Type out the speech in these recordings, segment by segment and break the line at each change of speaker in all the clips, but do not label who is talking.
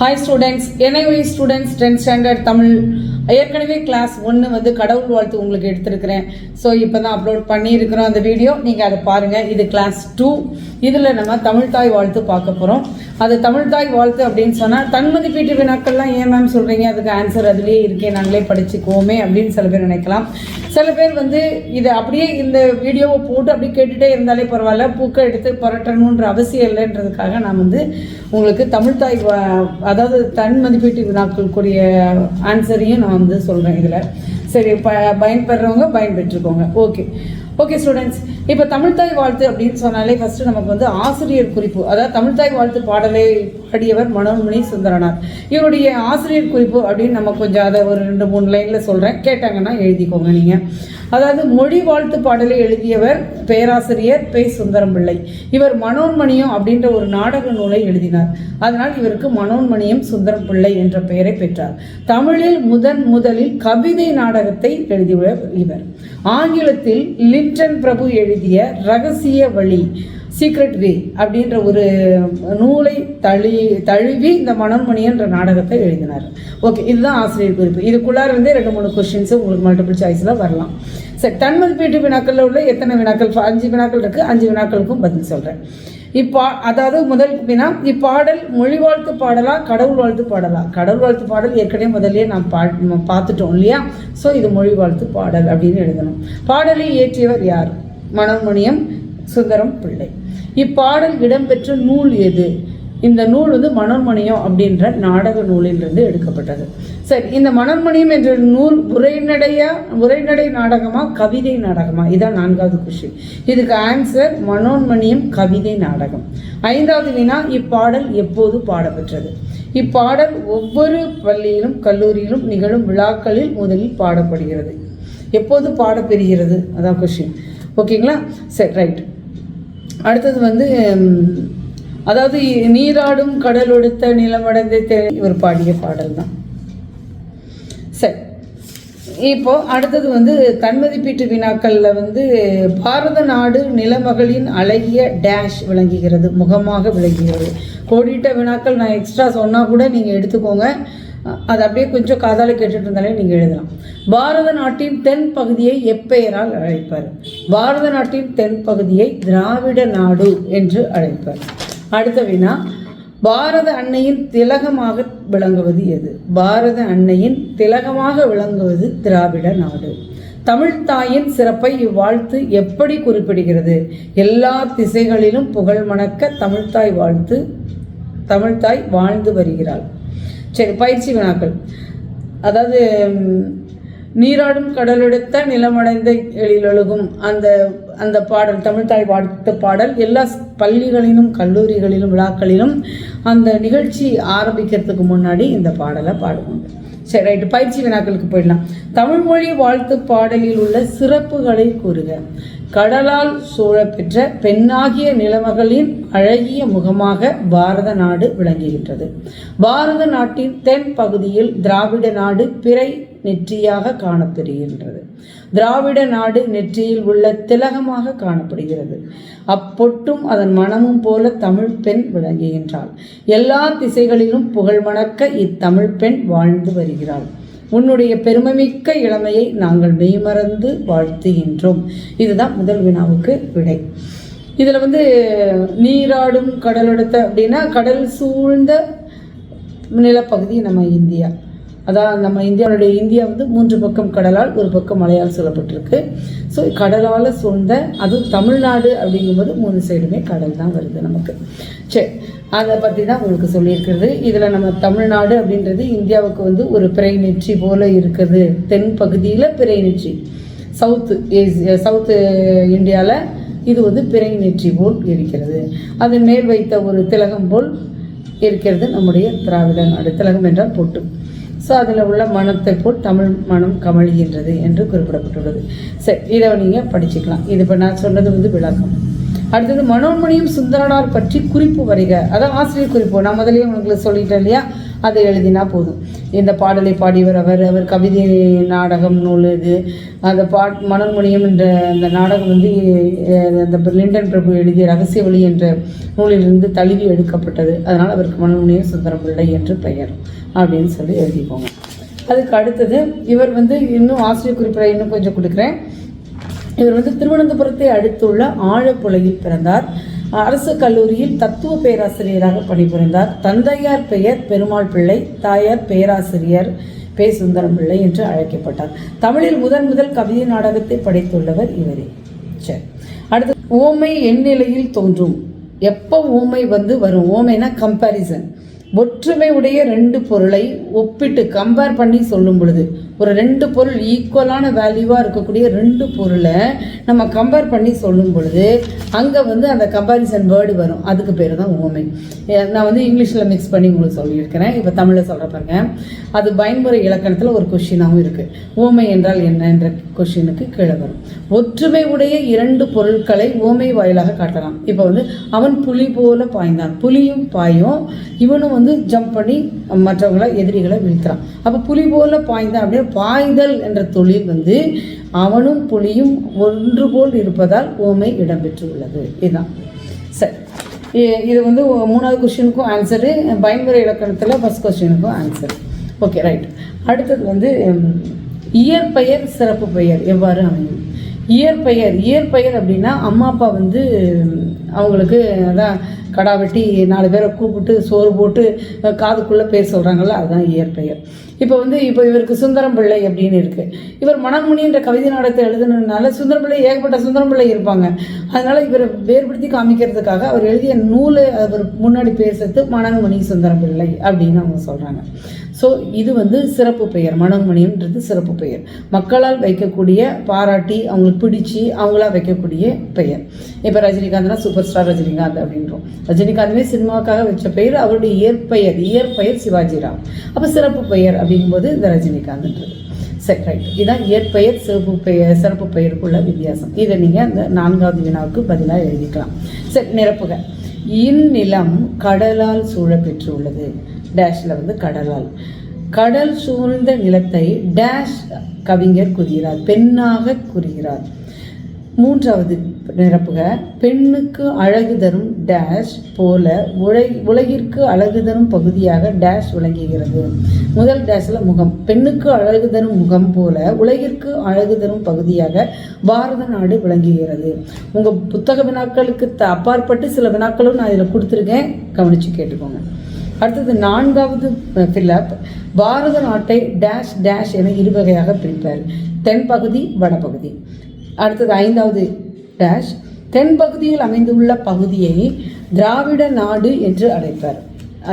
Hi students NIY students tenth standard Tamil ஏற்கனவே class ஒன்று வந்து கடவுள் வாழ்த்து உங்களுக்கு எடுத்திருக்கிறேன். ஸோ இப்போ தான் அப்லோட் பண்ணியிருக்கிறோம் அந்த வீடியோ நீங்கள் அதை பாருங்கள் இது கிளாஸ் டூ இதில் நம்ம தமிழ்தாய் வாழ்த்து பார்க்க போகிறோம் அது தமிழ்தாய் வாழ்த்து அப்படின்னு சொன்னால் தன்மதிப்பீட்டு வினாக்கள்லாம் ஏன் மேம் சொல்கிறீங்க அதுக்கு ஆன்சர் அதுலேயே இருக்கே நாங்களே படிச்சுக்குவோமே அப்படின்னு சில பேர் நினைக்கலாம். சில பேர் வந்து இதை அப்படியே இந்த வீடியோவை போட்டு அப்படியே கேட்டுகிட்டே இருந்தாலே பரவாயில்ல. பூக்கை எடுத்து புரட்டணுன்ற அவசியம் இல்லைன்றதுக்காக நான் வந்து உங்களுக்கு தமிழ்தாய் வா- அதாவது தன் மதிப்பீட்டு வினாக்களுக்குரிய ஆன்சரையும் நான் வந்து சொல்கிறேன் இதில். சரி ப பயன்பெறவங்க பயன்பெற்றுக்கோங்க. ஓகே ஓகே ஸ்டூடெண்ட்ஸ் இப்போ தமிழ்தாய் வாழ்த்து அப்படின்னு சொன்னாலே ஃபஸ்ட்டு நமக்கு வந்து ஆசிரியர் குறிப்பு. அதாவது தமிழ்தாய் வாழ்த்து பாடலை பாடியவர் மனோன்மணி சுந்தரனார். இவருடைய ஆசிரியர் குறிப்பு அப்படின்னு நம்ம கொஞ்சம் அதை ஒரு ரெண்டு மூணு லைனில் சொல்கிறேன் கேட்டாங்கன்னா எழுதிக்கோங்க நீங்கள் அதாவது மொழி வாழ்த்து பாடலை எழுதியவர் பேராசிரியர் பே. சுந்தரம் பிள்ளை இவர் மனோன்மணியம் அப்படின்ற ஒரு நாடக நூலை எழுதினார். அதனால் இவருக்கு மனோன்மணியம் சுந்தரம் பிள்ளை என்ற பெயரை பெற்றார். தமிழில் முதன் முதலில் கவிதை நாடகத்தை எழுதியுள்ளார் இவர். ஆங்கிலத்தில் லிண்டன் பிரபு எழுதிய ரகசிய வழி சீக்ரெட் வே அப்படின்ற ஒரு நூலை தழி தழுவி இந்த மனோன்மணியன்ற நாடகத்தை எழுதினார். ஓகே இதுதான் ஆசிரியர் குறிப்பு. இதுக்குள்ளார இருந்தே ரெண்டு மூணு கொஷின்ஸ் உங்களுக்கு மல்டிபிள் சாய்ஸில் வரலாம். சரி தன்மதிப்பீட்டு வினாக்களில் உள்ள எத்தனை வினாக்கள்? அஞ்சு வினாக்கள் இருக்குது அஞ்சு வினாக்களுக்கும் பதில் சொல்கிறேன் இப்பா அதாவது முதல் வினா இப்பாடல் மொழி வாழ்த்து பாடலா கடவுள் வாழ்த்து பாடலா கடவுள் வாழ்த்து பாடல் ஏற்கனவே முதல்லயே நாம் பா நம்ம பார்த்துட்டோம் இல்லையா? ஸோ இது மொழி வாழ்த்து பாடல் அப்படின்னு எழுதணும். பாடலை இயற்றியவர் யார்? மனோன்மணியம் சுந்தரம் பிள்ளை. இப்பாடல் இடம்பெற்ற நூல் எது? இந்த நூல் வந்து மனோன்மணியம் அப்படின்ற நாடக நூலிலிருந்து எடுக்கப்பட்டது. சரி இந்த மனோன்மணியம் என்ற நூல் உரைநடையா உரைநடை நாடகமா கவிதை நாடகமா? இதான் நான்காவது கொஷின் இதுக்கு ஆன்சர் மனோன்மணியம் கவிதை நாடகம். ஐந்தாவது வினா இப்பாடல் எப்போது பாடப்பெற்றது? இப்பாடல் ஒவ்வொரு பள்ளியிலும் கல்லூரியிலும் நிகழும் விழாக்களில் முதலில் பாடப்படுகிறது. எப்போது பாடப்பெறுகிறது? அதான் கொஷின் ஓகேங்களா சரி ரைட் அடுத்தது வந்து அதாவது நீராடும் கடலொடுத்த நிலமடைந்த தே- இவர் பாடிய பாடல் தான். சரி. இப்போ அடுத்தது வந்து தன்மதிப்பீட்டு வினாக்களில் வந்து பாரத நாடு நிலமகளின் அழகிய டேஷ் விளங்குகிறது முகமாக விளங்குகிறது. கோடிட்ட வினாக்கள் நான் எக்ஸ்ட்ரா சொன்னால் கூட நீங்கள் எடுத்துக்கோங்க. அது அப்படியே கொஞ்சம் காதால் கேட்டுட்டு இருந்தாலே நீங்கள் எழுதலாம். பாரத நாட்டின் தென் பகுதியை எப்பெயரால் அழைப்பார்? பாரத நாட்டின் தென் பகுதியை திராவிட நாடு என்று அழைப்பார். அடுத்த வினா பாரத அன்னையின் திலகமாக விளங்குவது எது? பாரத அன்னையின் திலகமாக விளங்குவது திராவிட நாடு. தமிழ்த்தாயின் சிறப்பை இவ்வாழ்த்து எப்படி குறிப்பிடுகிறது? எல்லா திசைகளிலும் புகழ் மணக்க தமிழ்த்தாய் வாழ்த்து தமிழ்த்தாய் வாழ்ந்து வருகிறாள். சரி பயிற்சி வினாக்கள். அதாவது நீராடும் கடலெடுத்த நிலமடைந்த எழிலொழுகும். அந்த அந்த பாடல் தமிழ்தாய் வாழ்த்து பாடல் எல்லா பள்ளிகளிலும் கல்லூரிகளிலும் விழாக்களிலும் அந்த நிகழ்ச்சி ஆரம்பிக்கிறதுக்கு முன்னாடி இந்த பாடலை பாடுவாங்க சரி ரைட்டு பயிற்சி வினாக்களுக்கு போயிடலாம். தமிழ்மொழி வாழ்த்து பாடலில் உள்ள சிறப்புகளை கூறுக. கடலால் சூழப்பெற்ற பெண்ணாகிய நிலமகளின் அழகிய முகமாக பாரத நாடு விளங்குகின்றது. பாரத நாட்டின் தென் பகுதியில் திராவிட நாடு பிறை நெற்றியாக காணப்பெறுகின்றது திராவிட நாடு நெற்றியில் உள்ள திலகமாக காணப்படுகிறது. அப்பொட்டும் அதன் மனமும் போல தமிழ் பெண் விளங்குகின்றாள். எல்லா திசைகளிலும் புகழ் மணக்க இத்தமிழ் பெண் வாழ்ந்து வருகிறாள். உன்னுடைய பெருமைமிக்க இளமையை நாங்கள் மெய்மறந்து வாழ்த்துகின்றோம். இதுதான் முதல் வினாவுக்கு விடை. இதில் வந்து நீராடும் கடலெடுத்த அப்படின்னா கடல் சூழ்ந்த நிலப்பகுதி நம்ம இந்தியா. அதான் நம்ம இந்தியாவுடைய இந்தியா வந்து மூன்று பக்கம் கடலால் ஒரு பக்கம் மலையால் சொல்லப்பட்டிருக்கு. ஸோ கடலால் சூழ்ந்த அதுவும் தமிழ்நாடு அப்படிங்கும்போது மூணு சைடுமே கடல் தான் வருது நமக்கு. சரி அதை பற்றி தான் உங்களுக்கு சொல்லியிருக்கிறது. இதில் நம்ம தமிழ்நாடு அப்படின்றது இந்தியாவுக்கு வந்து ஒரு பிறை நெற்றி போல் இருக்குது. தென் பகுதியில் பிறை நெற்றி. சவுத்து ஏசி- சவுத்து இந்தியாவில் இது வந்து பிறை நெற்றி போல் இருக்கிறது. அது மேல் வைத்த ஒரு திலகம் போல் இருக்கிறது நம்முடைய திராவிட நாடு. திலகம் என்றால் பொட்டு. ஸோ அதில் உள்ள மனத்தை போல் தமிழ் மனம் கமழ்கின்றது என்று குறிப்பிடப்பட்டுள்ளது. சரி இதை நீங்கள் படிச்சுக்கலாம். இது இப்போ நான் சொன்னது வந்து விளக்கம். அடுத்தது மனோன்மணியும் சுந்தரனார் பற்றி குறிப்பு வரிக. அதான் ஆசிரியர் குறிப்பு. நான் முதலே உங்களுக்கு சொல்லிட்டேன் இல்லையா? அதை எழுதினா போதும். இந்த பாடலை பாடியவர் அவர் அவர் கவிதை நாடகம் நூல் இது. அந்த பாட் மனோன்மணியம் என்ற அந்த நாடகம் வந்து அந்த லிண்டன் பிரபு எழுதிய ரகசிய வழி என்ற நூலிலிருந்து தழுவி எடுக்கப்பட்டது. அதனால் அவருக்கு மனோன்மணியம் சுந்தரம் பிள்ளை என்று பெயர் அப்படின்னு சொல்லி எழுதிப்போங்க அதுக்கு அடுத்தது இவர் வந்து இன்னும் ஆசிரியர் குறிப்பிட இன்னும் கொஞ்சம் கொடுக்குறேன். இவர் வந்து திருவனந்தபுரத்தை அடுத்துள்ள ஆழப்புலையில் பிறந்தார். அரசு கல்லூரியில் தத்துவ பேராசிரியராக பணிபுரிந்தார். தந்தையார் பெயர் பெருமாள் பிள்ளை தாயார் பேராசிரியர் பே சுந்தரம் பிள்ளை என்று அழைக்கப்பட்டார். தமிழில் முதன் முதல் கவிதை நாடகத்தை படைத்துள்ளவர் இவரே. சரி அடுத்து ஓமை எந்நிலையில் தோன்றும். எப்போ ஓமை வந்து வரும்? ஓமைனா கம்பேரிசன் ஒற்றுமை உடைய ரெண்டு பொருளை ஒப்பிட்டு கம்பேர் பண்ணி சொல்லும் பொழுது ஒரு ரெண்டு பொருள் ஈக்குவலான வேல்யூவாக இருக்கக்கூடிய ரெண்டு பொருளை நம்ம கம்பேர் பண்ணி சொல்லும் பொழுது அங்கே வந்து அந்த கம்பேரிசன் வேர்டு வரும். அதுக்கு பேர் தான் ஓமை நான் வந்து இங்கிலீஷில் மிக்ஸ் பண்ணி உங்களுக்கு சொல்லியிருக்கிறேன். இப்போ தமிழில் சொல்கிற பாருங்க. அது பயன்முறை இலக்கணத்தில் ஒரு கொஷினாகவும் இருக்குது உவமை என்றால் என்ன என்ற கொஷினுக்கு கீழே வரும். ஒற்றுமை உடைய இரண்டு பொருட்களை ஓமை வாயிலாக காட்டலாம். இப்போ வந்து அவன் புலி போல பாய்ந்தான். புலியும் பாயும் இவனும் வந்து ஜம்ப் பண்ணி மற்றவங்களை எதிரிகளை வீழ்த்துறான். அப்போ புலி போல பாய்ந்தான் அப்படியே பாய்தல் என்ற தொழில் வந்து அவனும் புலியும் ஒன்று போல் இருப்பதால் ஓமை இடம்பெற்றுள்ளது. இதுதான். சரி. இது வந்து மூணாவது கொஸ்டினுக்கும் ஆன்சரு பயன்முறை இலக்கணத்தில் ஃபஸ்ட் கொஸ்டினுக்கும் ஆன்சர் ஓகே ரைட் அடுத்தது வந்து இயற்பெயர் சிறப்பு பெயர் எவ்வாறு அமையும்? இயற்பெயர் இயற்பெயர் அப்படின்னா அம்மா அப்பா வந்து அவங்களுக்கு அதான் கடா வெட்டி நாலு பேரை கூப்பிட்டு சோறு போட்டு காதுக்குள்ளே பேச சொல்கிறாங்கள்ல அதுதான் இயற்பெயர். இப்போ வந்து இப்போ இவருக்கு சுந்தரம் பிள்ளை அப்படின்னு இருக்குது இவர் மணமுனின்ற கவிதை நாடகத்தை எழுதுனதுனால சுந்தரம் பிள்ளை ஏகப்பட்ட சுந்தரம் பிள்ளை இருப்பாங்க. அதனால் இவரை வேறுபடுத்தி காமிக்கிறதுக்காக அவர் எழுதிய நூலை அவர் முன்னாடி பேர் சேர்த்து சுந்தரம் பிள்ளை அப்படின்னு அவங்க சொல்கிறாங்க ஸோ இது வந்து சிறப்பு பெயர். மனோன்மணியம்ன்றது சிறப்பு பெயர். மக்களால் வைக்கக்கூடிய பாராட்டி அவங்களுக்கு பிடிச்சி அவங்களா வைக்கக்கூடிய பெயர். இப்போ ரஜினிகாந்த்னா சூப்பர் ஸ்டார் ரஜினிகாந்த் அப்படின்றோம். ரஜினிகாந்துமே சினிமாவுக்காக வச்ச பெயர். அவருடைய இயற்பெயர் இயற்பெயர் சிவாஜிராம். அப்போ சிறப்பு பெயர் அப்படிங்கும்போது இந்த ரஜினிகாந்த்ன்றது. சரி ரைட் இதுதான் இயற்பெயர் சிறப்பு பெயர் சிறப்பு பெயருக்குள்ள வித்தியாசம். இதை நீங்கள் அந்த நான்காவது வினாவுக்கு பதிலாக எழுதிக்கலாம். சரி நிரப்புக. இந்நிலம் கடலால் சூழ பெற்றுள்ளது டேஷில் வந்து கடலால். கடல் சூழ்ந்த நிலத்தை டேஷ் கவிஞர் கூறுகிறார். பெண்ணாக கூறுகிறார். மூன்றாவது நிரப்புக. பெண்ணுக்கு அழகு தரும் டேஷ் போல உலை உலகிற்கு அழகு தரும் பகுதியாக டேஷ் விளங்குகிறது. முதல் டேஷில் முகம். பெண்ணுக்கு அழகு தரும் முகம் போல உலகிற்கு அழகு தரும் பகுதியாக பாரத நாடு விளங்குகிறது. உங்கள் புத்தக வினாக்களுக்கு த- அப்பாற்பட்டு சில வினாக்களும் நான் இதில் கொடுத்துருக்கேன். கவனித்து கேட்டுக்கோங்க. அடுத்தது நான்காவது ஃபில்லப் பாரத நாட்டை டேஷ் டேஷ் என இரு வகையாக பிரிப்பார். தென்பகுதி வடபகுதி. அடுத்தது ஐந்தாவது டேஷ் தென்பகுதியில் அமைந்துள்ள பகுதியை திராவிட நாடு என்று அழைப்பார்.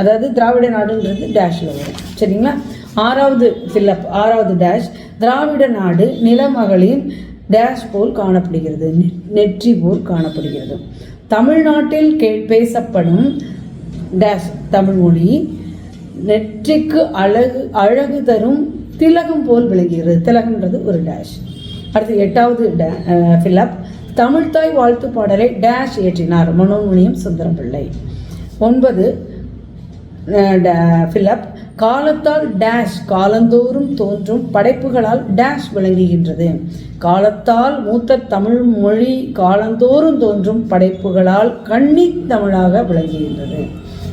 அதாவது திராவிட நாடுன்றது டேஷில் வரும். சரிங்களா? ஆறாவது ஃபில்லப் ஆறாவது டேஷ் திராவிட நாடு நிலமகளின் டேஷ் போல் காணப்படுகிறது. நெற்றி போல் காணப்படுகிறது. தமிழ்நாட்டில் கே பேசப்படும் டேஷ் தமிழ் மொழி நெற்றிக்கு அழகு அழகு தரும் திலகம் போல் விளங்குகிறது. திலகம்ன்றது ஒரு டேஷ் அடுத்து எட்டாவது ஃபில்லப் தமிழ்தாய் வாழ்த்து பாடலை டேஷ் இயற்றினார் மனோமுனியம் சுந்தரம் பிள்ளை ஒன்பது ஃபில்லப் காலத்தால் டேஷ் காலந்தோறும் தோன்றும் படைப்புகளால் டேஷ் விளங்குகின்றது. காலத்தால் மூத்த தமிழ் மொழி காலந்தோறும் தோன்றும் படைப்புகளால் கன்னித் தமிழாக விளங்குகின்றது.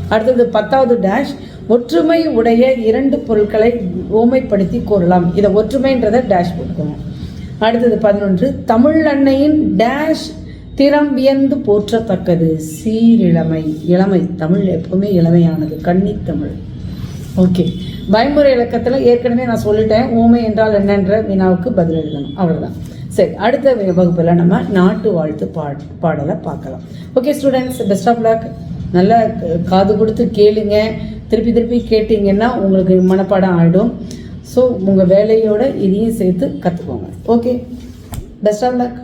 அடுத்தது பத்தாவது டேஷ் ஒற்றுமை உடைய இரண்டு பொருட்களை ஓமைப்படுத்தி கூறலாம் இதை ஒற்றுமைன்றதை டேஷ் போட்டுக்கோங்க. அடுத்தது பதினொன்று. தமிழ் அன்னையின் டேஷ் திறம் வியந்து போற்றத்தக்கது. சீரிழமை இளமை. தமிழ் எப்பவுமே இளமையானது. கன்னித்தமிழ் ஓகே. பயமுறை இலக்கத்தில் ஏற்கனவே நான் சொல்லிட்டேன். ஊமை என்றால் என்னன்ற வினாவுக்கு பதில் எழுதணும். அவ்வளோதான் சரி அடுத்த வகுப்பில் நம்ம நாட்டு வாழ்த்து பாட் பாடலை பார்க்கலாம். Okay students best of luck நல்லா காது கொடுத்து கேளுங்க. திருப்பி திருப்பி கேட்டிங்கன்னா உங்களுக்கு மனப்பாடம் ஆகிடும் ஸோ உங்கள் வேலையோட இதையும் சேர்த்து கற்றுக்கோங்க ஓகே பெஸ்ட் ஆஃப் லக்